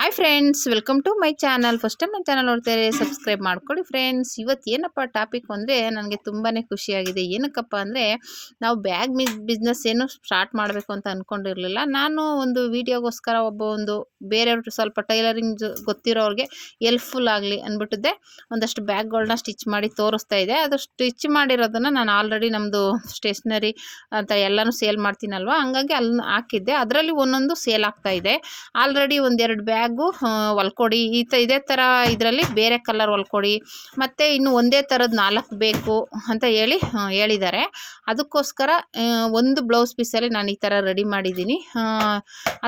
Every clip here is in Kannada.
Hi friends welcome to my channel first time ನನ್ನ ಚಾನಲ್ ನೋಡ್ತಾರೆ ಸಬ್ಸ್ಕ್ರೈಬ್ ಮಾಡ್ಕೊಳ್ಳಿ ಫ್ರೆಂಡ್ಸ್ ಇವತ್ತು ಏನಪ್ಪ ಟಾಪಿಕ್ ಅಂದರೆ ನನಗೆ ತುಂಬಾ ಖುಷಿಯಾಗಿದೆ. ಏನಕ್ಕಪ್ಪ ಅಂದರೆ ನಾವು ಬ್ಯಾಗ್ ಮಿಸ್ ಬಿಸ್ನೆಸ್ ಏನು ಸ್ಟಾರ್ಟ್ ಮಾಡಬೇಕು ಅಂತ ಅಂದ್ಕೊಂಡಿರಲಿಲ್ಲ ನಾನು ಒಂದು ವೀಡಿಯೋಗೋಸ್ಕರ ಒಬ್ಬ ಒಂದು ಬೇರೆಯವ್ರು ಸ್ವಲ್ಪ ಟೈಲರಿಂಗ್ ಗೊತ್ತಿರೋರಿಗೆ ಎಲ್ಪ್ಫುಲ್ ಆಗಲಿ ಅಂದ್ಬಿಟ್ಟಿದ್ದೆ ಒಂದಷ್ಟು ಬ್ಯಾಗ್ಗಳನ್ನ ಸ್ಟಿಚ್ ಮಾಡಿ ತೋರಿಸ್ತಾ ಇದೆ. ಅದು ಸ್ಟಿಚ್ ಮಾಡಿರೋದನ್ನು ನಾನು ಆಲ್ರೆಡಿ ನಮ್ಮದು ಸ್ಟೇಷ್ನರಿ ಅಂತ ಎಲ್ಲನೂ ಸೇಲ್ ಮಾಡ್ತೀನಲ್ವ? ಹಂಗಾಗಿ ಅಲ್ಲಿ ಹಾಕಿದ್ದೆ. ಅದರಲ್ಲಿ ಒಂದೊಂದು ಸೇಲ್ ಆಗ್ತಾ ಇದೆ. ಆಲ್ರೆಡಿ ಒಂದೆರಡು ಬ್ಯಾಗು ಹೊಲ್ಕೊಡಿ ಈ ತ, ಇದೇ ಥರ ಇದರಲ್ಲಿ ಬೇರೆ ಕಲರ್ ಹೊಲ್ಕೊಡಿ ಮತ್ತು ಇನ್ನು ಒಂದೇ ಥರದ ನಾಲ್ಕು ಬೇಕು ಅಂತ ಹೇಳಿ ಹೇಳಿದ್ದಾರೆ. ಅದಕ್ಕೋಸ್ಕರ ಒಂದು ಬ್ಲೌಸ್ ಪೀಸಲ್ಲಿ ನಾನು ಈ ಥರ ರೆಡಿ ಮಾಡಿದ್ದೀನಿ.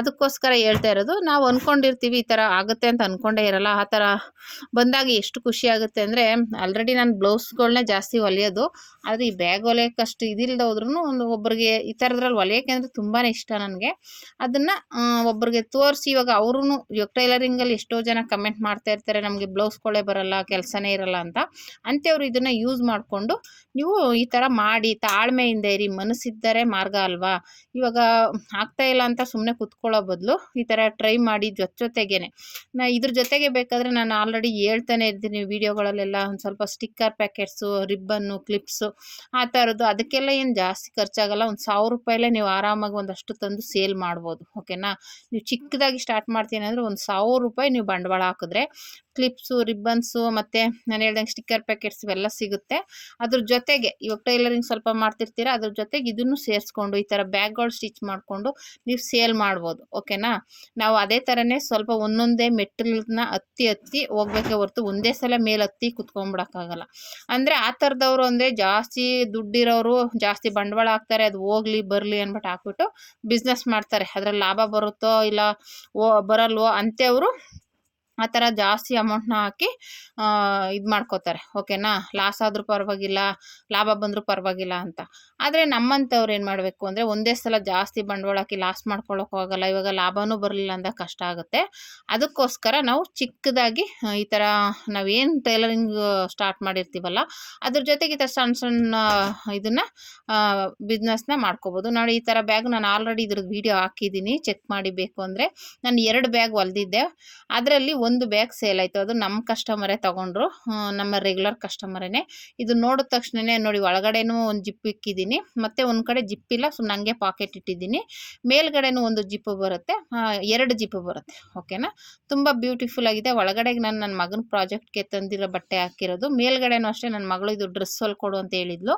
ಅದಕ್ಕೋಸ್ಕರ ಹೇಳ್ತಾ ಇರೋದು, ನಾವು ಅಂದ್ಕೊಂಡಿರ್ತೀವಿ ಈ ಥರ ಆಗುತ್ತೆ ಅಂತ ಅಂದ್ಕೊಂಡೇ ಇರಲ್ಲ. ಆ ಥರ ಬಂದಾಗ ಎಷ್ಟು ಖುಷಿ ಆಗುತ್ತೆ ಅಂದರೆ, ಆಲ್ರೆಡಿ ನಾನು ಬ್ಲೌಸ್ಗಳನ್ನೇ ಜಾಸ್ತಿ ಹೊಲಿಯೋದು, ಆದರೆ ಈ ಬ್ಯಾಗ್ ಹೊಲಿಯೋಕೆ ಅಷ್ಟು ಇದಿಲ್ಲದೆ ಹೋದ್ರೂ ಒಂದು ಒಬ್ಬರಿಗೆ ಈ ಥರದ್ರಲ್ಲಿ ಹೊಲಿಯೋಕೆ ಅಂದರೆ ತುಂಬಾ ಇಷ್ಟ ನನಗೆ. ಅದನ್ನು ಒಬ್ಬರಿಗೆ ತೋರಿಸಿ ಇವಾಗ ಅವ್ರೂ ಇವಾಗ ಟೈಲರಿಂಗಲ್ಲಿ ಎಷ್ಟೋ ಜನ ಕಮೆಂಟ್ ಮಾಡ್ತಾ ಇರ್ತಾರೆ, ನಮಗೆ ಬ್ಲೌಸ್ಗಳೇ ಬರಲ್ಲ, ಕೆಲಸನೇ ಇರಲ್ಲ ಅಂತ. ಅಂಥವ್ರು ಇದನ್ನು ಯೂಸ್ ಮಾಡಿಕೊಂಡು ನೀವು ಈ ಥರ ಮಾಡಿ, ತಾಳ್ಮೆಯಿಂದ ಇರಿ, ಮನಸ್ಸಿದ್ದರೆ ಮಾರ್ಗ ಅಲ್ವಾ? ಇವಾಗ ಆಗ್ತಾ ಇಲ್ಲ ಅಂತ ಸುಮ್ಮನೆ ಕುತ್ಕೊಳ್ಳೋ ಬದಲು ಈ ಥರ ಟ್ರೈ ಮಾಡಿ ಜೊತೆ ಜೊತೆಗೇನೆ. ನಾ ಇದ್ರ ಜೊತೆಗೆ ಬೇಕಾದರೆ ನಾನು ಆಲ್ರೆಡಿ ಹೇಳ್ತಾನೆ ಇರ್ತೀನಿ ವೀಡಿಯೋಗಳಲ್ಲೆಲ್ಲ, ಒಂದು ಸ್ವಲ್ಪ ಸ್ಟಿಕ್ಕರ್ ಪ್ಯಾಕೆಟ್ಸು ರಿಬ್ಬನ್ನು ಕ್ಲಿಪ್ಸು ಆ ಥರದ್ದು ಅದಕ್ಕೆಲ್ಲ ಏನು ಜಾಸ್ತಿ ಖರ್ಚಾಗಲ್ಲ, ಒಂದು ಸಾವಿರ ರೂಪಾಯಲ್ಲೇ ನೀವು ಆರಾಮಾಗಿ ಒಂದಷ್ಟು ತಂದು ಸೇಲ್ ಮಾಡ್ಬೋದು. ಓಕೆನಾ ನೀವು ಚಿಕ್ಕದಾಗಿ ಸ್ಟಾರ್ಟ್ ಮಾಡ್ತೀನಿ ಅಂದರೆ ಒಂದು ಸಾವಿರ ರೂಪಾಯಿ ನೀವು ಬಂಡವಾಳ ಹಾಕಿದ್ರೆ ಕ್ಲಿಪ್ಸು ರಿಬ್ಬನ್ಸು ಮತ್ತು ನಾನು ಹೇಳ್ದಂಗೆ ಸ್ಟಿಕ್ಕರ್ ಪ್ಯಾಕೆಟ್ಸ್ ಇವೆಲ್ಲ ಸಿಗುತ್ತೆ. ಅದ್ರ ಜೊತೆಗೆ ಇವಾಗ ಟೈಲರಿಂಗ್ ಸ್ವಲ್ಪ ಮಾಡ್ತಿರ್ತೀರ, ಅದ್ರ ಜೊತೆಗೆ ಇದನ್ನು ಸೇರಿಸ್ಕೊಂಡು ಈ ಥರ ಬ್ಯಾಗ್ಗಳು ಸ್ಟಿಚ್ ಮಾಡಿಕೊಂಡು ನೀವು ಸೇಲ್ ಮಾಡ್ಬೋದು ಓಕೆನಾ ನಾವು ಅದೇ ಥರನೇ ಸ್ವಲ್ಪ ಒಂದೊಂದೇ ಮೆಟ್ಟಲನ್ನ ಹತ್ತಿ ಹತ್ತಿ ಹೋಗ್ಬೇಕೆ ಹೊರತು ಒಂದೇ ಸಲ ಮೇಲೆ ಹತ್ತಿ ಕುತ್ಕೊಂಡ್ಬಿಡೋಕ್ಕಾಗಲ್ಲ ಅಂದರೆ ಆ ಥರದವ್ರು ಅಂದರೆ ಜಾಸ್ತಿ ದುಡ್ಡಿರೋರು ಜಾಸ್ತಿ ಬಂಡವಾಳ ಹಾಕ್ತಾರೆ, ಅದು ಹೋಗ್ಲಿ ಬರಲಿ ಅಂದ್ಬಿಟ್ಟು ಹಾಕ್ಬಿಟ್ಟು ಬಿಸ್ನೆಸ್ ಮಾಡ್ತಾರೆ. ಅದ್ರಲ್ಲಿ ಲಾಭ ಬರುತ್ತೋ ಇಲ್ಲ ಓ ಬರಲ್ವೋ ಅಂಥವ್ರು ಆ ಥರ ಜಾಸ್ತಿ ಅಮೌಂಟ್ನ ಹಾಕಿ ಇದು ಮಾಡ್ಕೋತಾರೆ. ಓಕೆನಾ ಲಾಸ್ ಆದರೂ ಪರವಾಗಿಲ್ಲ, ಲಾಭ ಬಂದರೂ ಪರವಾಗಿಲ್ಲ ಅಂತ. ಆದರೆ ನಮ್ಮಂಥವ್ರು ಏನು ಮಾಡಬೇಕು ಅಂದರೆ ಒಂದೇ ಸಲ ಜಾಸ್ತಿ ಬಂಡವಾಳ ಹಾಕಿ ಲಾಸ್ ಹೋಗಲ್ಲ ಇವಾಗ ಲಾಭನೂ ಬರಲಿಲ್ಲ ಅಂದಾಗ ಕಷ್ಟ ಆಗುತ್ತೆ. ಅದಕ್ಕೋಸ್ಕರ ನಾವು ಚಿಕ್ಕದಾಗಿ ಈ ಥರ ನಾವೇನು ಟೈಲರಿಂಗ್ ಸ್ಟಾರ್ಟ್ ಮಾಡಿರ್ತೀವಲ್ಲ, ಅದ್ರ ಜೊತೆಗೆ ಈ ಥರ ಸಣ್ಣ ಸಣ್ಣ ಇದನ್ನು ಬಿಸ್ನೆಸ್ನ ಮಾಡ್ಕೋಬೋದು. ನೋಡಿ ಈ ಥರ ಬ್ಯಾಗ್ ನಾನು ಆಲ್ರೆಡಿ ಇದ್ರದ್ದು ವೀಡಿಯೋ ಹಾಕಿದ್ದೀನಿ ಚೆಕ್ ಮಾಡಿ ಬೇಕು ಅಂದರೆ, ನಾನು ಎರಡು ಬ್ಯಾಗ್ ಹೊಲ್ದಿದ್ದೆ. ಅದರಲ್ಲಿ ಒಂದು ಬ್ಯಾಗ್ ಸೇಲ್ ಆಯಿತು. ಅದು ನಮ್ಮ ಕಸ್ಟಮರೇ ತೊಗೊಂಡ್ರು. ನಮ್ಮ ರೆಗ್ಯುಲರ್ ಕಸ್ಟಮರೇ ಇದು ನೋಡಿದ ತಕ್ಷಣವೇ ನೋಡಿ ಒಳಗಡೆನೂ ಒಂದು ಜಿಪ್ ಇಕ್ಕಿದ್ದೀನಿ. ಮತ್ತು ಒಂದು ಕಡೆ ಜಿಪ್ ಇಲ್ಲ ಸುಮ್ಮನೆ ಹಂಗೆ ಪಾಕೆಟ್ ಇಟ್ಟಿದ್ದೀನಿ. ಮೇಲ್ಗಡೆನೂ ಒಂದು ಜಿಪ್ಪು ಬರುತ್ತೆ. ಎರಡು ಜಿಪ್ಪು ಬರುತ್ತೆ. ಓಕೆನಾ ತುಂಬ ಬ್ಯೂಟಿಫುಲ್ ಆಗಿದೆ. ಒಳಗಡೆಗೆ ನಾನು ನನ್ನ ಮಗನ ಪ್ರಾಜೆಕ್ಟ್ಗೆ ತಂದಿರೋ ಬಟ್ಟೆ ಹಾಕಿರೋದು. ಮೇಲ್ಗಡೆನೂ ಅಷ್ಟೇ ನನ್ನ ಮಗಳು ಇದು ಡ್ರೆಸ್ ಹೊಲ್ಕೊಡು ಅಂತ ಹೇಳಿದ್ಲು.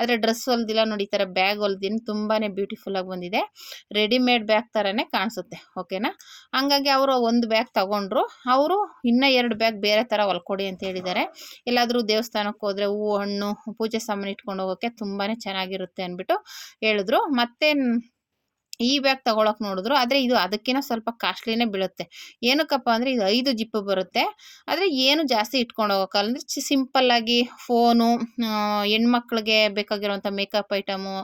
ಆದರೆ ಡ್ರೆಸ್ ಹೊಲ್ದಿಲ್ಲ ನೋಡಿ, ಈ ಥರ ಬ್ಯಾಗ್ ಹೊಲ್ದಿನಿ ತುಂಬಾ ಬ್ಯೂಟಿಫುಲ್ಲಾಗಿ ಬಂದಿದೆ. ರೆಡಿಮೇಡ್ ಬ್ಯಾಗ್ ಥರನೇ ಕಾಣಿಸುತ್ತೆ. ಓಕೆನಾ ಹಂಗಾಗಿ ಅವರು ಒಂದು ಬ್ಯಾಗ್ ತಗೊಂಡ್ರು. ಅವರು ಇನ್ನ ಎರಡು ಬ್ಯಾಗ್ ಬೇರೆ ಥರ ಹೊಲ್ಕೊಡಿ ಅಂತ ಹೇಳಿದ್ದಾರೆ. ಎಲ್ಲಾದರೂ ದೇವಸ್ಥಾನಕ್ಕೆ ಹೋದರೆ ಹೂವು, ಹಣ್ಣು, ಪೂಜೆ ಸಾಮಾನು ಇಟ್ಕೊಂಡು ಹೋಗೋಕ್ಕೆ ತುಂಬಾ ಚೆನ್ನಾಗಿರುತ್ತೆ ಅಂದ್ಬಿಟ್ಟು ಹೇಳಿದ್ರು. ಮತ್ತೆ ಈ ಬ್ಯಾಗ್ ತಗೊಳಕ್ ನೋಡಿದ್ರು, ಆದರೆ ಇದು ಅದಕ್ಕಿಂತ ಸ್ವಲ್ಪ ಕಾಸ್ಟ್ಲಿನೇ ಬೀಳುತ್ತೆ. ಏನಕ್ಕಪ್ಪ ಅಂದರೆ ಇದು ಐದು ಜಿಪ್ಪು ಬರುತ್ತೆ. ಆದರೆ ಏನು ಜಾಸ್ತಿ ಇಟ್ಕೊಂಡು ಹೋಗೋಕ್ಕಲ್ಲ. ಅಂದರೆ ಸಿಂಪಲ್ಲಾಗಿ ಫೋನು ಹೆಣ್ಮಕ್ಳಿಗೆ ಬೇಕಾಗಿರುವಂತ makeup item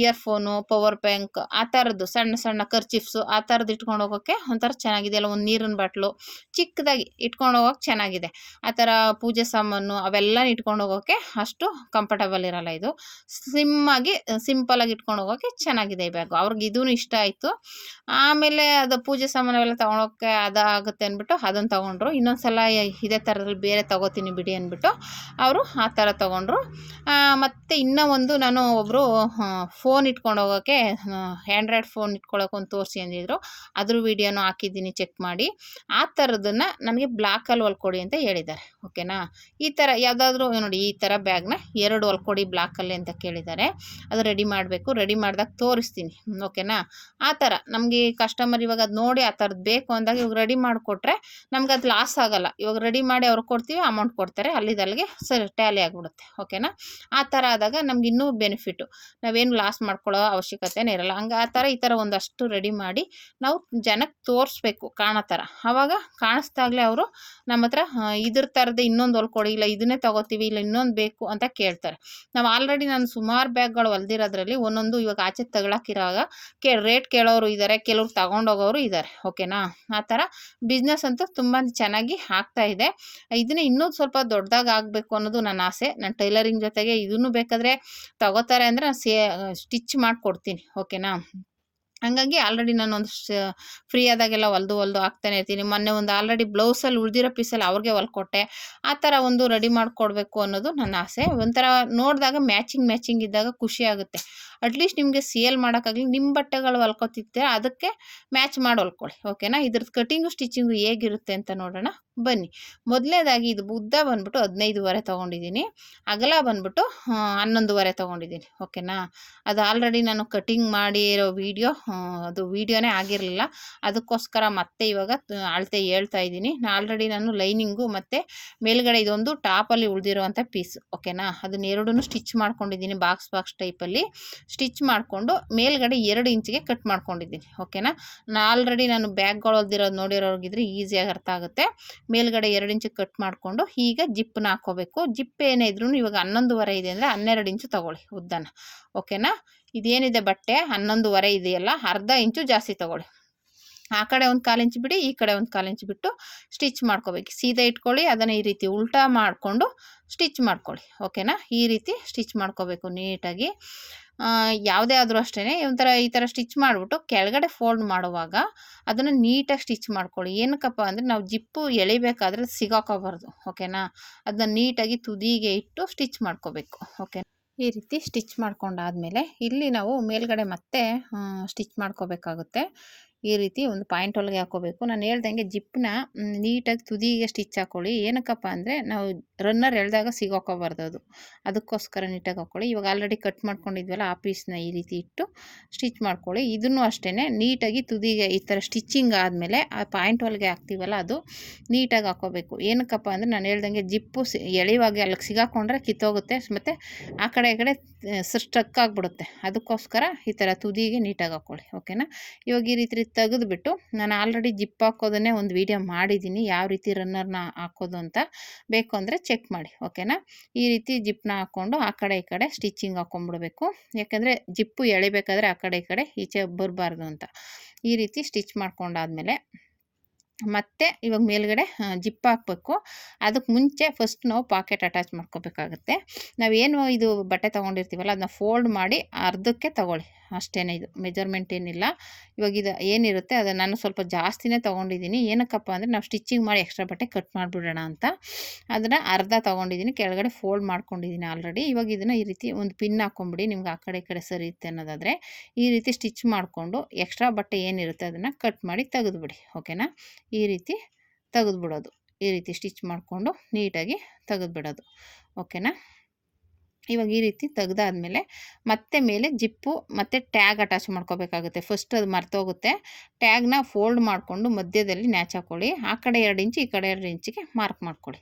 earphone power bank ಆ ಥರದ್ದು ಸಣ್ಣ ಸಣ್ಣ ಕರ್ಚಿಫ್ಸು ಆ ಥರದ್ದು ಇಟ್ಕೊಂಡು ಹೋಗೋಕ್ಕೆ ಒಂಥರ ಚೆನ್ನಾಗಿದೆ. ಅಲ್ಲ, ಒಂದು ನೀರಿನ ಬಾಟ್ಲು, ಚಿಕ್ಕದಾಗಿ ಇಟ್ಕೊಂಡು ಹೋಗೋಕೆ ಚೆನ್ನಾಗಿದೆ. ಆ ಥರ ಪೂಜೆ ಸಾಮಾನು ಅವೆಲ್ಲ ಇಟ್ಕೊಂಡು ಹೋಗೋಕೆ ಅಷ್ಟು ಕಂಫರ್ಟಬಲ್ ಇರಲ್ಲ ಇದು. ಸ್ಲಿಮ್ಮಾಗಿ ಸಿಂಪಲಾಗಿ ಇಟ್ಕೊಂಡು ಹೋಗೋಕ್ಕೆ ಚೆನ್ನಾಗಿದೆ ಈ ಬ್ಯಾಗು ಅವ್ರಿಗೆ ಇದೂ ಇಷ್ಟ ಆಯಿತು. ಆಮೇಲೆ ಅದು ಪೂಜೆ ಸಾಮಾನು ಎಲ್ಲ ತೊಗೊಳೋಕ್ಕೆ ಅದಾಗುತ್ತೆ ಅಂದ್ಬಿಟ್ಟು ಅದನ್ನು ತೊಗೊಂಡ್ರು. ಇನ್ನೊಂದು ಸಲ ಇದೇ ಥರದಲ್ಲಿ ಬೇರೆ ತೊಗೋತೀನಿ ಬಿಡಿ ಅಂದ್ಬಿಟ್ಟು ಅವರು ಆ ಥರ ತೊಗೊಂಡ್ರು. ಮತ್ತು ಇನ್ನೂ ಒಂದು ನಾನು ಒಬ್ಬರು ಫೋನ್ ಇಟ್ಕೊಂಡು ಹೋಗೋಕ್ಕೆ ಆ್ಯಂಡ್ರಾಯ್ಡ್ ಫೋನ್ ಇಟ್ಕೊಳ್ಳೋಕೆ ಒಂದು ತೋರಿಸಿ ಅಂದಿದ್ರು. ಅದ್ರ ವೀಡಿಯೋನು ಹಾಕಿದ್ದೀನಿ ಚೆಕ್ ಮಾಡಿ. ಆ ಥರದನ್ನು ನನಗೆ ಬ್ಲ್ಯಾಕಲ್ಲಿ ಹೊಲ್ಕೊಡಿ ಅಂತ ಹೇಳಿದ್ದಾರೆ. ಓಕೆನಾ? ಈ ಥರ ಯಾವುದಾದ್ರೂ ನೋಡಿ, ಈ ಥರ ಬ್ಯಾಗ್ನ ಎರಡು ಹೊಲ್ಕೊಡಿ ಬ್ಲ್ಯಾಕಲ್ಲಿ ಅಂತ ಕೇಳಿದ್ದಾರೆ. ಅದು ರೆಡಿ ಮಾಡಬೇಕು. ರೆಡಿ ಮಾಡಿದಾಗ ತೋರಿಸ್ತೀನಿ. ಓಕೆನಾ? ಆ ಥರ. ನಮಗೆ ಕಸ್ಟಮರ್ ಇವಾಗ ಅದು ನೋಡಿ ಆ ಥರದ್ದು ಬೇಕು ಅಂದಾಗ ಇವಾಗ ರೆಡಿ ಮಾಡಿಕೊಟ್ರೆ ನಮ್ಗೆ ಅದು ಲಾಸ್ ಆಗಲ್ಲ. ಇವಾಗ ರೆಡಿ ಮಾಡಿ ಅವ್ರಿಗೆ ಕೊಡ್ತೀವಿ ಅಮೌಂಟ್ ಕೊಡ್ತಾರೆ, ಅಲ್ಲಿದಲ್ಲಿಗೆ ಸರಿ ಟ್ಯಾಲಿ ಆಗಿಬಿಡುತ್ತೆ. ಓಕೆನಾ ಆ ಥರ ಆದಾಗ ನಮ್ಗೆ ಇನ್ನೂ ಬೆನಿಫಿಟ್ಟು ನಾವೇನು ಲಾಸ್ ಮಾಡ್ಕೊಳ್ಳೋ ಅವಶ್ಯಕತೆನೇ ಇರಲ್ಲ. ಹಂಗೆ ಆ ಥರ ಈ ಥರ ಒಂದಷ್ಟು ರೆಡಿ ಮಾಡಿ ನಾವು ಜನಕ್ಕೆ ತೋರಿಸ್ಬೇಕು ಕಾಣೋ ಥರ. ಆವಾಗ ಕಾಣಿಸ್ದಾಗಲೇ ಅವರು ನಮ್ಮ ಹತ್ರ ಇದ್ರ ಥರದ ಇನ್ನೊಂದು ಹೊಲ್ಕೊಡಿ ಇಲ್ಲ ಇದನ್ನೇ ತಗೋತೀವಿ, ಇಲ್ಲ ಇನ್ನೊಂದು ಬೇಕು ಅಂತ ಕೇಳ್ತಾರೆ. ನಾವು ಆಲ್ರೆಡಿ ನಾನು ಸುಮಾರು ಬ್ಯಾಗ್ಗಳು ಹೊಲ್ದಿರೋದ್ರಲ್ಲಿ ಒಂದೊಂದು ಇವಾಗ ಆಚೆ ತಗೊಳಕ್ಕಿರೋವಾಗ ಕೇ ರೇಟ್ ಕೇಳೋರು ಇದ್ದಾರೆ ಕೆಲವ್ರು ತಗೊಂಡೋಗೋರು ಇದ್ದಾರೆ ಓಕೆನಾ ಆ ಥರ ಬಿಸ್ನೆಸ್ ಅಂತೂ ತುಂಬ ಚೆನ್ನಾಗಿ ಆಗ್ತಾ ಇದೆ. ಇದನ್ನ ಇನ್ನೂ ಸ್ವಲ್ಪ ದೊಡ್ಡದಾಗಿ ಆಗಬೇಕು ಅನ್ನೋದು ನನ್ನ ಆಸೆ. ನನ್ನ ಟೈಲರಿಂಗ್ ಜೊತೆಗೆ ಇದನ್ನು ಬೇಕಾದರೆ ತಗೋತಾರೆ ಅಂದರೆ ಸೇ ಸ್ಟಿಚ್ ಮಾಡಿಕೊಡ್ತೀನಿ ಓಕೆನಾ ಹಂಗಾಗಿ ಆಲ್ರೆಡಿ ನಾನು ಒಂದು ಫ್ರೀ ಆದಾಗೆಲ್ಲ ಹೊಲ್ದು ಹೊಲ್ದು ಹಾಕ್ತಾನೆ ಇರ್ತೀನಿ. ಮೊನ್ನೆ ಒಂದು ಆಲ್ರೆಡಿ ಬ್ಲೌಸಲ್ಲಿ ಉಳಿದಿರೋ ಪೀಸಲ್ಲಿ ಅವ್ರಿಗೆ ಹೊಲ್ಕೊಟ್ಟೆ ಆ ಥರ ಒಂದು ರೆಡಿ ಮಾಡಿಕೊಡ್ಬೇಕು ಅನ್ನೋದು ನನ್ನ ಆಸೆ. ಒಂಥರ ನೋಡಿದಾಗ ಮ್ಯಾಚಿಂಗ್ ಮ್ಯಾಚಿಂಗ್ ಇದ್ದಾಗ ಖುಷಿ ಆಗುತ್ತೆ. ಅಟ್ಲೀಸ್ಟ್ ನಿಮಗೆ ಸೇಲ್ ಮಾಡೋಕ್ಕಾಗಲಿ ನಿಮ್ಮ ಬಟ್ಟೆಗಳು ಹೊಲ್ಕೊತಿರ್ತೀರ ಅದಕ್ಕೆ ಮ್ಯಾಚ್ ಮಾಡಿ ಹೊಲ್ಕೊಳ್ಳಿ ಓಕೆನಾ ಇದ್ರದ್ದು ಕಟಿಂಗು ಸ್ಟಿಚಿಂಗು ಹೇಗಿರುತ್ತೆ ಅಂತ ನೋಡೋಣ. ಬನ್ನಿ. ಮೊದಲನೇದಾಗಿ ಇದು ಉದ್ದ ಬಂದ್ಬಿಟ್ಟು ಹದಿನೈದುವರೆ ತೊಗೊಂಡಿದ್ದೀನಿ. ಅಗಲ ಬಂದ್ಬಿಟ್ಟು ಹನ್ನೊಂದುವರೆ ತೊಗೊಂಡಿದ್ದೀನಿ ಓಕೆನಾ ಅದು ಆಲ್ರೆಡಿ ನಾನು ಕಟಿಂಗ್ ಮಾಡಿರೋ ವೀಡಿಯೋ ಅದು ವೀಡಿಯೋನೇ ಆಗಿರಲಿಲ್ಲ. ಅದಕ್ಕೋಸ್ಕರ ಮತ್ತೆ ಇವಾಗ ಅಳತೆ ಹೇಳ್ತಾ ಇದ್ದೀನಿ. ಆಲ್ರೆಡಿ ನಾನು ಲೈನಿಂಗು ಮತ್ತು ಮೇಲ್ಗಡೆ ಇದೊಂದು ಟಾಪಲ್ಲಿ ಉಳಿದಿರುವಂಥ ಪೀಸ್ ಓಕೆನಾ ಅದನ್ನ ಎರಡೂ ಸ್ಟಿಚ್ ಮಾಡ್ಕೊಂಡಿದ್ದೀನಿ ಬಾಕ್ಸ್ ಬಾಕ್ಸ್ ಟೈಪಲ್ಲಿ ಸ್ಟಿಚ್ ಮಾಡಿಕೊಂಡು ಮೇಲ್ಗಡೆ ಎರಡು ಇಂಚಿಗೆ ಕಟ್ ಮಾಡ್ಕೊಂಡಿದ್ದೀನಿ ಓಕೆನಾ ನಾನು ಆಲ್ರೆಡಿ ನಾನು ಬ್ಯಾಗ್ಗಳು ಹೊಲ್ದಿರೋದು ನೋಡಿರೋರ್ಗಿದ್ರೆ ಈಸಿಯಾಗಿ ಅರ್ಥ ಆಗುತ್ತೆ. ಮೇಲ್ಗಡೆ ಎರಡು ಇಂಚಿಗೆ ಕಟ್ ಮಾಡಿಕೊಂಡು ಈಗ ಜಿಪ್ಪನ್ನ ಹಾಕೋಬೇಕು ಜಿಪ್ ಏನೇ ಇದ್ರೂ ಇವಾಗ ಹನ್ನೊಂದುವರೆ ಇದೆ ಅಂದರೆ ಹನ್ನೆರಡು ಇಂಚು ತಗೊಳ್ಳಿ ಉದ್ದನ ಓಕೆನಾ ಇದೇನಿದೆ ಬಟ್ಟೆ? ಹನ್ನೊಂದುವರೆ ಇದೆಯಲ್ಲ, ಅರ್ಧ ಇಂಚು ಜಾಸ್ತಿ ತಗೊಳ್ಳಿ. ಆ ಕಡೆ ಒಂದು ಕಾಲು ಇಂಚು ಬಿಡಿ, ಈ ಕಡೆ ಒಂದು ಕಾಲು ಇಂಚು ಬಿಟ್ಟು ಸ್ಟಿಚ್ ಮಾಡ್ಕೋಬೇಕು. ಸೀದಾ ಇಟ್ಕೊಳ್ಳಿ, ಅದನ್ನು ಈ ರೀತಿ ಉಲ್ಟಾ ಮಾಡಿಕೊಂಡು ಸ್ಟಿಚ್ ಮಾಡ್ಕೊಳ್ಳಿ, ಓಕೆನಾ? ಈ ರೀತಿ ಸ್ಟಿಚ್ ಮಾಡ್ಕೋಬೇಕು ನೀಟಾಗಿ. ಯಾವುದೇ ಆದರೂ ಅಷ್ಟೇ ಒಂಥರ ಈ ಥರ ಸ್ಟಿಚ್ ಮಾಡಿಬಿಟ್ಟು ಕೆಳಗಡೆ ಫೋಲ್ಡ್ ಮಾಡುವಾಗ ಅದನ್ನು ನೀಟಾಗಿ ಸ್ಟಿಚ್ ಮಾಡ್ಕೊಳ್ಳಿ. ಏನಕ್ಕಪ್ಪ ಅಂದರೆ ನಾವು ಜಿಪ್ಪು ಎಳಿಬೇಕಾದ್ರೆ ಸಿಗಾಕೋಬಾರ್ದು, ಓಕೆನಾ? ಅದನ್ನ ನೀಟಾಗಿ ತುದಿಗೆ ಇಟ್ಟು ಸ್ಟಿಚ್ ಮಾಡ್ಕೋಬೇಕು ಓಕೆ ಈ ರೀತಿ ಸ್ಟಿಚ್ ಮಾಡ್ಕೊಂಡಾದಮೇಲೆ ಇಲ್ಲಿ ನಾವು ಮೇಲ್ಗಡೆ ಮತ್ತೆ ಸ್ಟಿಚ್ ಮಾಡ್ಕೋಬೇಕಾಗುತ್ತೆ. ಈ ರೀತಿ ಒಂದು ಪಾಯಿಂಟ್ ಒಳಗೆ ಹಾಕೋಬೇಕು. ನಾನು ಹೇಳ್ದಂಗೆ ಜಿಪ್ಪನ್ನ ನೀಟಾಗಿ ತುದಿಗೆ ಸ್ಟಿಚ್ ಹಾಕ್ಕೊಳ್ಳಿ ಏನಕ್ಕಪ್ಪ ಅಂದರೆ ನಾವು ರನ್ನರ್ ಎಳೆದಾಗ ಸಿಗೋಕೋಬಾರ್ದು ಅದು. ಅದಕ್ಕೋಸ್ಕರ ನೀಟಾಗಿ ಹಾಕ್ಕೊಳ್ಳಿ ಇವಾಗ ಆಲ್ರೆಡಿ ಕಟ್ ಮಾಡ್ಕೊಂಡಿದ್ವಲ್ಲ, ಆ ಪೀಸ್ನ ಈ ರೀತಿ ಇಟ್ಟು ಸ್ಟಿಚ್ ಮಾಡ್ಕೊಳ್ಳಿ. ಇದನ್ನು ಅಷ್ಟೇ ನೀಟಾಗಿ ತುದಿಗೆ ಈ ಥರ ಸ್ಟಿಚಿಂಗ್ ಆದಮೇಲೆ ಆ ಪಾಯಿಂಟ್ ಒಳಗೆ ಹಾಕ್ತೀವಲ್ಲ ಅದು ನೀಟಾಗಿ ಹಾಕೋಬೇಕು. ಏನಕ್ಕಪ್ಪ ಅಂದರೆ ನಾನು ಹೇಳ್ದಂಗೆ ಜಿಪ್ಪು ಸಿ, ಎಳೆಯುವಾಗ ಅಲ್ಲಿಗೆ ಸಿಗಾಕೊಂಡ್ರೆ ಕಿತ್ತೋಗುತ್ತೆ. ಮತ್ತು ಆ ಕಡೆ ಈ ಕಡೆ ಸ್ಟ್ರಕ್ ಆಗಿಬಿಡುತ್ತೆ. ಅದಕ್ಕೋಸ್ಕರ ಈ ಥರ ತುದಿಗೆ ನೀಟಾಗಿ ಹಾಕ್ಕೊಳ್ಳಿ ಓಕೆನಾ ಇವಾಗ ಈ ರೀತಿ ತೆಗೆದುಬಿಟ್ಟು ನಾನು ಆಲ್ರೆಡಿ ಜಿಪ್ ಹಾಕೋದನ್ನೇ ಒಂದು ವೀಡಿಯೋ ಮಾಡಿದ್ದೀನಿ. ಯಾವ ರೀತಿ ರನ್ನರ್ನ ಹಾಕೋದು ಅಂತ. ಬೇಕು ಅಂದರೆ ಚೆಕ್ ಮಾಡಿ ಓಕೆನಾ ಈ ರೀತಿ ಜಿಪ್ನ ಹಾಕ್ಕೊಂಡು ಆ ಕಡೆ ಈ ಕಡೆ ಸ್ಟಿಚಿಂಗ್ ಹಾಕ್ಕೊಂಡ್ಬಿಡ್ಬೇಕು ಯಾಕೆಂದರೆ ಜಿಪ್ಪು ಎಳಿಬೇಕಾದ್ರೆ ಆ ಕಡೆ ಈ ಕಡೆ ಈಚೆ ಬರಬಾರ್ದು ಅಂತ. ಈ ರೀತಿ ಸ್ಟಿಚ್ ಮಾಡ್ಕೊಂಡಾದ್ಮೇಲೆ ಮತ್ತೆ ಇವಾಗ ಮೇಲ್ಗಡೆ ಜಿಪ್ ಹಾಕಬೇಕು. ಅದಕ್ಕೆ ಮುಂಚೆ ಫಸ್ಟ್ ನಾವು ಪಾಕೆಟ್ ಅಟ್ಯಾಚ್ ಮಾಡ್ಕೋಬೇಕಾಗುತ್ತೆ. ನಾವೇನು ಇದು ಬಟ್ಟೆ ತೊಗೊಂಡಿರ್ತೀವಲ್ಲ, ಅದನ್ನ ಫೋಲ್ಡ್ ಮಾಡಿ ಅರ್ಧಕ್ಕೆ ತಗೊಳ್ಳಿ. ಅಷ್ಟೇ ಇದು. ಮೆಜರ್ಮೆಂಟ್ ಏನಿಲ್ಲ. ಇವಾಗ ಇದು ಏನಿರುತ್ತೆ ಅದು ನಾನು ಸ್ವಲ್ಪ ಜಾಸ್ತಿನೇ ತೊಗೊಂಡಿದ್ದೀನಿ. ಏನಕ್ಕಪ್ಪ ಅಂದರೆ ನಾವು ಸ್ಟಿಚಿಂಗ್ ಮಾಡಿ ಎಕ್ಸ್ಟ್ರಾ ಬಟ್ಟೆ ಕಟ್ ಮಾಡಿಬಿಡೋಣ ಅಂತ. ಅದನ್ನು ಅರ್ಧ ತೊಗೊಂಡಿದ್ದೀನಿ. ಕೆಳಗಡೆ ಫೋಲ್ಡ್ ಮಾಡ್ಕೊಂಡಿದ್ದೀನಿ ಆಲ್ರೆಡಿ ಇವಾಗ ಇದನ್ನು ಈ ರೀತಿ ಒಂದು ಪಿನ್ ಹಾಕೊಂಬಿಡಿ. ನಿಮ್ಗೆ ಆ ಕಡೆ ಈ ಕಡೆ ಸರಿಯುತ್ತೆ ಅನ್ನೋದಾದರೆ ಈ ರೀತಿ ಸ್ಟಿಚ್ ಮಾಡಿಕೊಂಡು ಎಕ್ಸ್ಟ್ರಾ ಬಟ್ಟೆ ಏನಿರುತ್ತೆ ಅದನ್ನು ಕಟ್ ಮಾಡಿ ತೆಗೆದುಬಿಡಿ. ಓಕೆನಾ ಈ ರೀತಿ ತೆಗೆದುಬಿಡೋದು. ಈ ರೀತಿ ಸ್ಟಿಚ್ ಮಾಡಿಕೊಂಡು ನೀಟಾಗಿ ತೆಗೆದುಬಿಡೋದು. ಓಕೆನಾ ಇವಾಗ ಈ ರೀತಿ ತೆಗ್ದಾದ್ಮೇಲೆ ಮತ್ತೆ ಮೇಲೆ ಜಿಪ್ಪು ಮತ್ತು ಟ್ಯಾಗ್ ಅಟ್ಯಾಚ್ ಮಾಡ್ಕೋಬೇಕಾಗುತ್ತೆ. ಫಸ್ಟ್ ಅದು ಮರ್ತೋಗುತ್ತೆ. ಟ್ಯಾಗ್ನ ಫೋಲ್ಡ್ ಮಾಡಿಕೊಂಡು ಮಧ್ಯದಲ್ಲಿ ನ್ಯಾಚ್ ಹಾಕ್ಕೊಳ್ಳಿ ಆ ಕಡೆ ಎರಡು ಇಂಚು, ಈ ಕಡೆ ಎರಡು ಇಂಚಿಗೆ ಮಾರ್ಕ್ ಮಾಡ್ಕೊಳ್ಳಿ.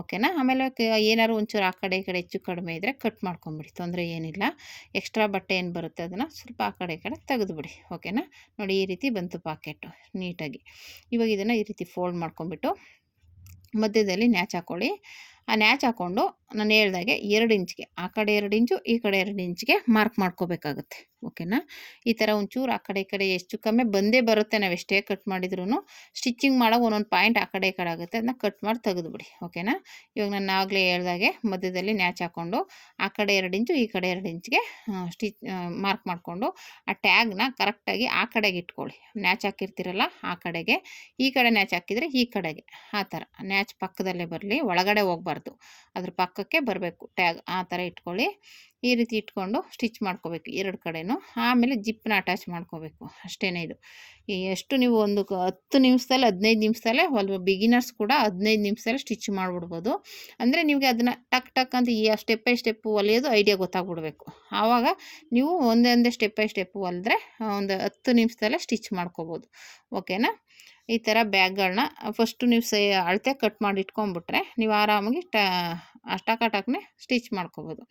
ಓಕೆನಾ? ಆಮೇಲೆ ಏನಾದ್ರು ಒಂಚೂರು ಆ ಕಡೆ, ಈ ಕಡೆ ಹೆಚ್ಚು ಕಡಿಮೆ ಇದ್ದರೆ ಕಟ್ ಮಾಡ್ಕೊಂಬಿಡಿ. ತೊಂದರೆ ಏನಿಲ್ಲ. ಎಕ್ಸ್ಟ್ರಾ ಬಟ್ಟೆ ಏನು ಬರುತ್ತೆ ಅದನ್ನು ಸ್ವಲ್ಪ ಆ ಕಡೆ, ಈ ಕಡೆ ತೆಗೆದುಬಿಡಿ. ಓಕೆನಾ? ನೋಡಿ ಈ ರೀತಿ ಬಂತು ಪಾಕೆಟು ನೀಟಾಗಿ. ಇವಾಗ ಇದನ್ನು ಈ ರೀತಿ ಫೋಲ್ಡ್ ಮಾಡ್ಕೊಂಬಿಟ್ಟು ಮಧ್ಯದಲ್ಲಿ ನ್ಯಾಚ್ ಹಾಕ್ಕೊಳ್ಳಿ ಆ ನ್ಯಾಚ್ ಹಾಕ್ಕೊಂಡು ನಾನು ಹೇಳ್ದಾಗೆ ಎರಡು ಇಂಚ್ಗೆ, ಆ ಕಡೆ ಎರಡು ಇಂಚು, ಈ ಕಡೆ ಎರಡು ಇಂಚ್ಗೆ ಮಾರ್ಕ್ ಮಾಡ್ಕೋಬೇಕಾಗುತ್ತೆ ಓಕೆನಾ ಈ ಥರ ಒಂಚೂರು ಆ ಕಡೆ ಈ ಕಡೆ ಎಷ್ಟು ಕಮ್ಮಿ ಬಂದೇ ಬರುತ್ತೆ ನಾವು ಎಷ್ಟೇ ಕಟ್ ಮಾಡಿದ್ರೂ ಸ್ಟಿಚಿಂಗ್ ಮಾಡೋ ಒಂದೊಂದು ಪಾಯಿಂಟ್ ಆ ಕಡೆ ಈ ಕಡೆ ಆಗುತ್ತೆ ಅದನ್ನ ಕಟ್ ಮಾಡಿ ತೆಗೆದುಬಿಡಿ ಓಕೆನಾ ಇವಾಗ ನಾನು ಆಗಲೇ ಹೇಳ್ದಾಗೆ ಮಧ್ಯದಲ್ಲಿ ನ್ಯಾಚ್ ಹಾಕ್ಕೊಂಡು ಆ ಕಡೆ ಎರಡು ಇಂಚು, ಈ ಕಡೆ ಎರಡು ಇಂಚ್ಗೆ ಸ್ಟಿಚ್ ಮಾರ್ಕ್ ಮಾಡಿಕೊಂಡು, ಆ ಟ್ಯಾಗ್ನ ಕರೆಕ್ಟಾಗಿ ಆ ಕಡೆಗೆ ಇಟ್ಕೊಳ್ಳಿ. ನ್ಯಾಚ್ ಹಾಕಿರ್ತೀರಲ್ಲ ಆ ಕಡೆಗೆ, ಈ ಕಡೆ ನ್ಯಾಚ್ ಹಾಕಿದರೆ ಈ ಕಡೆಗೆ, ಆ ಥರ ನ್ಯಾಚ್ ಪಕ್ಕದಲ್ಲೇ ಬರಲಿ, ಒಳಗಡೆ ಹೋಗ್ಬಾರ್ದು. ಅದ್ರ ಪಕ್ಕಕ್ಕೆ ಬರಬೇಕು. ಟ್ಯಾಗ್ ಆ ಥರ ಇಟ್ಕೊಳ್ಳಿ. ಈ ರೀತಿ ಇಟ್ಕೊಂಡು ಸ್ಟಿಚ್ ಮಾಡ್ಕೋಬೇಕು ಎರಡು ಕಡೆನೂ. ಆಮೇಲೆ ಜಿಪ್ಪನ್ನ ಅಟ್ಯಾಚ್ ಮಾಡ್ಕೋಬೇಕು. ಅಷ್ಟೇ ಇದು. ಎಷ್ಟು ನೀವು ಒಂದು ಹತ್ತು ನಿಮಿಷದಲ್ಲಿ, ಹದಿನೈದು ನಿಮಿಷದಲ್ಲೇ, ಹೊಲ್ವ ಬಿಗಿನರ್ಸ್ ಕೂಡ ಹದಿನೈದು ನಿಮಿಷದಲ್ಲಿ ಸ್ಟಿಚ್ ಮಾಡಿಬಿಡ್ಬೋದು. ಅಂದರೆ ನಿಮಗೆ ಅದನ್ನು ಟಕ್ ಟಕ್ ಅಂತ ಈ ಸ್ಟೆಪ್ ಬೈ ಸ್ಟೆಪ್ ಹೊಲಿಯೋದು ಐಡಿಯಾ ಗೊತ್ತಾಗ್ಬಿಡ್ಬೇಕು. ಆವಾಗ ನೀವು ಒಂದೇ ಒಂದೇ ಸ್ಟೆಪ್ ಬೈ ಸ್ಟೆಪ್ ಹೊಲಿದ್ರೆ ಒಂದು ಹತ್ತು ನಿಮಿಷದಲ್ಲೇ ಸ್ಟಿಚ್ ಮಾಡ್ಕೋಬೋದು. ಓಕೆನಾ? ಈ ಥರ ಬ್ಯಾಗ್ಗಳನ್ನ ಫಸ್ಟು ನೀವು ಸೈ ಅಳತೆ ಕಟ್ ಮಾಡಿ ಇಟ್ಕೊಂಬಿಟ್ರೆ ನೀವು ಆರಾಮಾಗಿ ಟ ಟಕಾಟಕ್ನೆ ಸ್ಟಿಚ್ ಮಾಡ್ಕೋಬೋದು.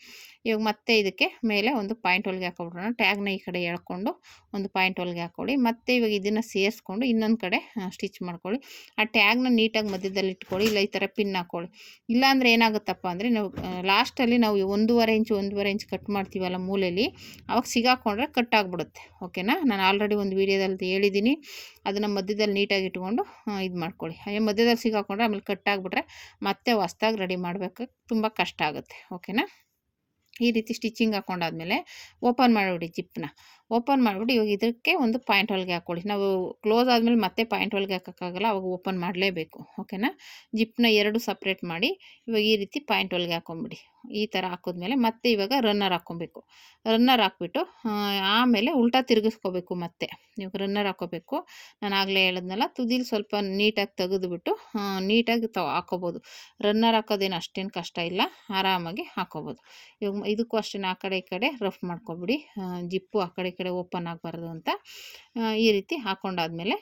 ಇವಾಗ ಮತ್ತೆ ಇದಕ್ಕೆ ಮೇಲೆ ಒಂದು ಪಾಯಿಂಟ್ ಹೊಲಿಗೆ ಹಾಕೊಬಿಡೋಣ. ಟ್ಯಾಗ್ನ ಈ ಕಡೆ ಎಳ್ಕೊಂಡು ಒಂದು ಪಾಯಿಂಟ್ ಹೊಲಿಗೆ ಹಾಕ್ಕೊಳ್ಳಿ ಮತ್ತೆ ಇವಾಗ ಇದನ್ನು ಸೇರಿಸ್ಕೊಂಡು ಇನ್ನೊಂದು ಕಡೆ ಸ್ಟಿಚ್ ಮಾಡ್ಕೊಳ್ಳಿ ಆ ಟ್ಯಾಗ್ನ ನೀಟಾಗಿ ಮಧ್ಯದಲ್ಲಿ ಇಟ್ಕೊಳ್ಳಿ ಇಲ್ಲ ಈ ಥರ ಪಿನ್ ಹಾಕ್ಕೊಳ್ಳಿ ಇಲ್ಲಾಂದರೆ ಏನಾಗುತ್ತಪ್ಪ ಅಂದರೆ ನಾವು ಲಾಸ್ಟಲ್ಲಿ ನಾವು ಒಂದೂವರೆ ಇಂಚು ಒಂದೂವರೆ ಇಂಚ್ ಕಟ್ ಮಾಡ್ತೀವಲ್ಲ ಮೂಲೆಯಲ್ಲಿ ಅವಾಗ ಸಿಗಾಕೊಂಡ್ರೆ ಕಟ್ ಆಗಿಬಿಡುತ್ತೆ. ಓಕೆನಾ ನಾನು ಆಲ್ರೆಡಿ ಒಂದು ವೀಡಿಯೋದಲ್ಲಿ ಹೇಳಿದ್ದೀನಿ ಅದನ್ನು ಮಧ್ಯದಲ್ಲಿ ನೀಟಾಗಿ ಇಟ್ಕೊಂಡು ಇದು ಮಾಡ್ಕೊಳ್ಳಿ ಹಾಗೆ ಮಧ್ಯದಲ್ಲಿ ಸಿಗಾಕೊಂಡ್ರೆ ಆಮೇಲೆ ಕಟ್ ಆಗಿಬಿಟ್ರೆ ಮತ್ತೆ ಹೊಸ್ದಾಗಿ ರೆಡಿ ಮಾಡಬೇಕು. ತುಂಬ ಕಷ್ಟ ಆಗುತ್ತೆ ಓಕೆನಾ ಈ ರೀತಿ ಸ್ಟಿಚಿಂಗ್ ಹಾಕೊಂಡಾದ್ಮೇಲೆ ಓಪನ್ ಮಾಡಿಬಿಡಿ ಜಿಪ್ಪನ್ನ ಓಪನ್ ಮಾಡಿಬಿಟ್ಟು ಇವಾಗ ಇದಕ್ಕೆ ಒಂದು ಪಾಯಿಂಟ್ ಹೊಲಿಗೆ ಹಾಕ್ಕೊಳ್ಳಿ ನಾವು ಕ್ಲೋಸ್ ಆದಮೇಲೆ ಮತ್ತೆ ಪಾಯಿಂಟ್ ಹೊಲಿಗೆ ಹಾಕೋಕ್ಕಾಗಲ್ಲ, ಅವಾಗ ಓಪನ್ ಮಾಡಲೇಬೇಕು. ಓಕೆನಾ? ಜಿಪ್ನ ಎರಡು ಸಪ್ರೇಟ್ ಮಾಡಿ ಇವಾಗ ಈ ರೀತಿ ಪಾಯಿಂಟ್ ಹೊಲಿಗೆ ಹಾಕೊಂಬಿಡಿ. ಈ ಥರ ಹಾಕಿದ್ಮೇಲೆ ಮತ್ತೆ ಇವಾಗ ರನ್ನರ್ ಹಾಕ್ಕೊಬೇಕು. ರನ್ನರ್ ಹಾಕ್ಬಿಟ್ಟು ಆಮೇಲೆ ಉಲ್ಟಾ ತಿರುಗಿಸ್ಕೋಬೇಕು ಮತ್ತೆ. ಇವಾಗ ರನ್ನರ್ ಹಾಕೋಬೇಕು ನಾನು ಆಗಲೇ ಹೇಳಿದ್ನಲ್ಲ, ತುದಿಲಿ ಸ್ವಲ್ಪ ನೀಟಾಗಿ ತೆಗೆದುಬಿಟ್ಟು ನೀಟಾಗಿ ತ ಹಾಕೋಬೋದು ರನ್ನರ್ ಹಾಕೋದೇನು ಅಷ್ಟೇನು ಕಷ್ಟ ಇಲ್ಲ, ಆರಾಮಾಗಿ ಹಾಕೋಬೋದು ಇವಾಗ ಇದಕ್ಕೂ ಅಷ್ಟೇ ಆ ಕಡೆ ಈ ಕಡೆ ರಫ್ ಮಾಡ್ಕೊಬಿಡಿ. ಜಿಪ್ಪು ಆ ಕಡೆ ಕಡೆ ಓಪನ್ ಆಗಬಾರ್ದು ಅಂತ ಈ ರೀತಿ ಹಾಕ್ಕೊಂಡಾದ್ಮೇಲೆ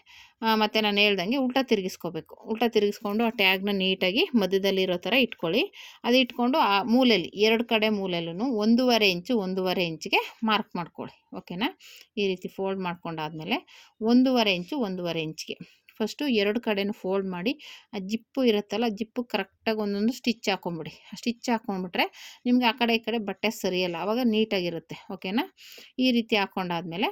ಮತ್ತೆ ನಾನು ಹೇಳ್ದಂಗೆ ಉಲ್ಟಾ ತಿರುಗಿಸ್ಕೋಬೇಕು. ಉಲ್ಟಾ ತಿರುಗಿಸ್ಕೊಂಡು ಆ ಟ್ಯಾಗ್ನ ನೀಟಾಗಿ ಮಧ್ಯದಲ್ಲಿರೋ ಥರ ಇಟ್ಕೊಳ್ಳಿ. ಅದು ಇಟ್ಕೊಂಡು ಆ ಮೂಲೆಯಲ್ಲಿ, ಎರಡು ಕಡೆ ಮೂಲೆಯಲ್ಲೂ ಒಂದೂವರೆ ಇಂಚು, ಒಂದೂವರೆ ಇಂಚಿಗೆ ಮಾರ್ಕ್ ಮಾಡ್ಕೊಳ್ಳಿ. ಓಕೆನಾ? ಈ ರೀತಿ ಫೋಲ್ಡ್ ಮಾಡ್ಕೊಂಡಾದ್ಮೇಲೆ ಒಂದೂವರೆ ಇಂಚು, ಒಂದೂವರೆ ಇಂಚಿಗೆ. ಫಸ್ಟು ಎರಡು ಕಡೆನೂ ಫೋಲ್ಡ್ ಮಾಡಿ, ಆ ಜಿಪ್ಪು ಇರುತ್ತಲ್ಲ ಜಿಪ್ಪು ಕರೆಕ್ಟಾಗಿ ಒಂದೊಂದು ಸ್ಟಿಚ್ ಹಾಕೊಂಬಿಡಿ. ಸ್ಟಿಚ್ ಹಾಕ್ಕೊಂಡ್ಬಿಟ್ರೆ ನಿಮಗೆ ಆ ಕಡೆ ಈ ಕಡೆ ಬಟ್ಟೆ ಸರಿಯಲ್ಲ ಆವಾಗ ನೀಟಾಗಿರುತ್ತೆ, ಓಕೆನಾ? ಈ ರೀತಿ ಹಾಕೊಂಡಾದ್ಮೇಲೆ,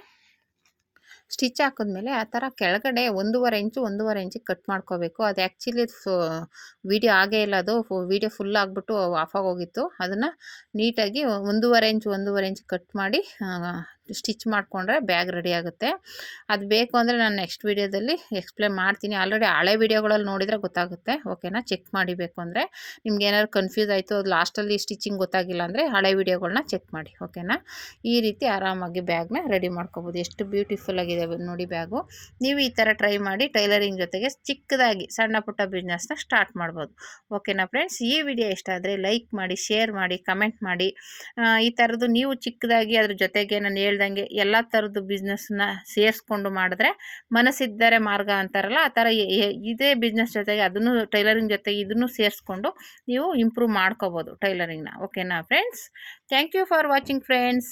ಸ್ಟಿಚ್ ಹಾಕಿದ್ಮೇಲೆ ಆ ಥರ ಕೆಳಗಡೆ ಒಂದೂವರೆ ಇಂಚು, ಒಂದೂವರೆ ಇಂಚಿಗೆ ಕಟ್ ಮಾಡ್ಕೋಬೇಕು. ಅದು ಆ್ಯಕ್ಚುಲಿ ವಿಡಿಯೋ ಆಗೇ ಇಲ್ಲ ಅದು ವಿಡಿಯೋ ಫುಲ್ ಆಗಿಬಿಟ್ಟು ಆಫ್ ಆಗೋಗಿತ್ತು. ಅದನ್ನು ನೀಟಾಗಿ ಒಂದೂವರೆ ಇಂಚು ಒಂದೂವರೆ ಇಂಚು ಕಟ್ ಮಾಡಿ ಸ್ಟಿಚ್ ಮಾಡಿಕೊಂಡ್ರೆ ಬ್ಯಾಗ್ ರೆಡಿ ಆಗುತ್ತೆ. ಅದು ಬೇಕು ಅಂದರೆ ನಾನು ನೆಕ್ಸ್ಟ್ ವೀಡಿಯೋದಲ್ಲಿ ಎಕ್ಸ್ಪ್ಲೇನ್ ಮಾಡ್ತೀನಿ. ಆಲ್ರೆಡಿ ಹಳೆ ವೀಡಿಯೋಗಳಲ್ಲಿ ನೋಡಿದರೆ ಗೊತ್ತಾಗುತ್ತೆ. ಓಕೆನಾ? ಚೆಕ್ ಮಾಡಬೇಕು ಅಂದರೆ. ನಿಮ್ಗೆ ಏನಾದ್ರು ಕನ್ಫ್ಯೂಸ್ ಆಯಿತು ಅದು ಲಾಸ್ಟಲ್ಲಿ ಸ್ಟಿಚಿಂಗ್ ಗೊತ್ತಾಗಿಲ್ಲ ಅಂದರೆ ಹಳೆ ವೀಡಿಯೋಗಳನ್ನ ಚೆಕ್ ಮಾಡಿ. ಓಕೆನಾ? ಈ ರೀತಿ ಆರಾಮಾಗಿ ಬ್ಯಾಗ್ನ ರೆಡಿ ಮಾಡ್ಕೋಬೋದು. ಎಷ್ಟು ಬ್ಯೂಟಿಫುಲ್ ಆಗಿದೆ ನೋಡಿ ಬ್ಯಾಗು. ನೀವು ಈ ಥರ ಟ್ರೈ ಮಾಡಿ ಟೈಲರಿಂಗ್ ಜೊತೆಗೆ ಚಿಕ್ಕದಾಗಿ ಸಣ್ಣ ಪುಟ್ಟ ಬಿಸ್ನೆಸ್ನ ಸ್ಟಾರ್ಟ್ ಮಾಡ್ಬೋದು. ಓಕೆನಾ ಫ್ರೆಂಡ್ಸ್? ಈ ವಿಡಿಯೋ ಇಷ್ಟ ಆದರೆ ಲೈಕ್ ಮಾಡಿ, ಶೇರ್ ಮಾಡಿ, ಕಮೆಂಟ್ ಮಾಡಿ. ಈ ಥರದ್ದು ನೀವು ಚಿಕ್ಕದಾಗಿ ಅದ್ರ ಜೊತೆಗೆ ನಾನು ಹೇಳ್ದಂಗೆ ಎಲ್ಲ ಥರದ್ದು ಬಿಸ್ನೆಸ್ನ ಸೇರಿಸ್ಕೊಂಡು ಮಾಡಿದ್ರೆ ಮನಸ್ಸಿದ್ದರೆ ಮಾರ್ಗ ಅಂತಾರಲ್ಲ, ಆ ಥರ ಇದೇ ಬಿಸ್ನೆಸ್ ಜೊತೆಗೆ ಅದನ್ನು ಟೈಲರಿಂಗ್ ಜೊತೆಗೆ ಇದನ್ನು ಸೇರಿಸ್ಕೊಂಡು ನೀವು ಇಂಪ್ರೂವ್ ಮಾಡ್ಕೋಬೋದು ಟೈಲರಿಂಗ್ನ ಓಕೆನಾ friends thank you for watching friends